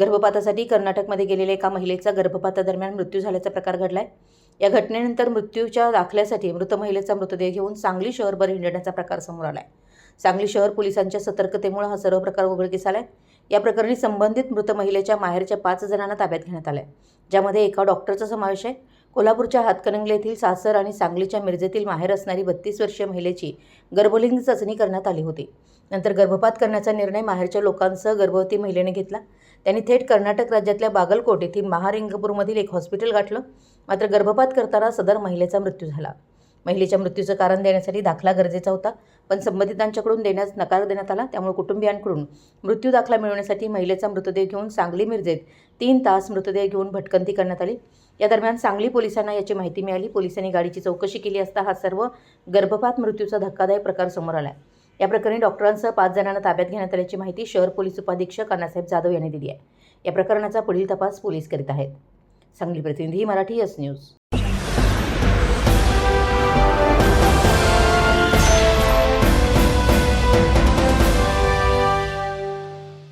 गर्भपातासाठी कर्नाटकमध्ये गेलेल्या एका महिलेचा गर्भपातादरम्यान मृत्यू झाल्याचा प्रकार घडलाय. या घटनेनंतर मृत्यूच्या दाखल्यासाठी मृत महिलेचा मृतदेह घेऊन सांगली शहरभर हिंडण्याचा प्रकार समोर आलाय. सांगली शहर पोलिसांच्या सतर्कतेमुळे हा सर्व प्रकार उघडकीस आलाय. या प्रकरणी संबंधित मृत महिलेच्या माहेरच्या पाच जणांना ताब्यात घेण्यात आलंय ज्यामध्ये एका डॉक्टरचा समावेश आहे. कोल्हापूरच्या हातकणंगले येथील सासर आणि सांगलीच्या मिरजेतील माहेर असणारी बत्तीस वर्षीय महिलेची गर्भलिंग चाचणी करण्यात आली होती. नंतर गर्भपात करण्याचा निर्णय माहेरच्या लोकांसह गर्भवती महिलेने घेतला. त्यांनी थेट कर्नाटक राज्यातल्या बागलकोट येथील महारिंगपूरमधील एक हॉस्पिटल गाठलं. मात्र गर्भपात करताना सदर महिलेचा मृत्यू झाला. महिलेच्या मृत्यूचं कारण देण्यासाठी दाखला गरजेचा होता. पण संबंधितांच्याकडून देण्यास नकार देण्यात आला. त्यामुळे कुटुंबियांकडून मृत्यू दाखला मिळवण्यासाठी महिलेचा मृतदेह घेऊन सांगली मिरजेत तीन तास मृतदेह घेऊन भटकंती करण्यात आली. या दरम्यान सांगली पोलिसांना याची माहिती मिळाली. पोलिसांनी गाडीची चौकशी केली असता हा सर्व गर्भपात मृत्यूचा धक्कादायक प्रकार समोर आला या प्रकरणी डॉक्टरांसह पाच जणांना ताब्यात घेण्यात आल्याची माहिती शहर पोलीस उपाधीक्षक अण्णासाहेब जाधव यांनी दिली आहे. या प्रकरणाचा पुढील तपास पोलीस करीत आहेत. सांगली प्रतिनिधी मराठी एस न्यूज.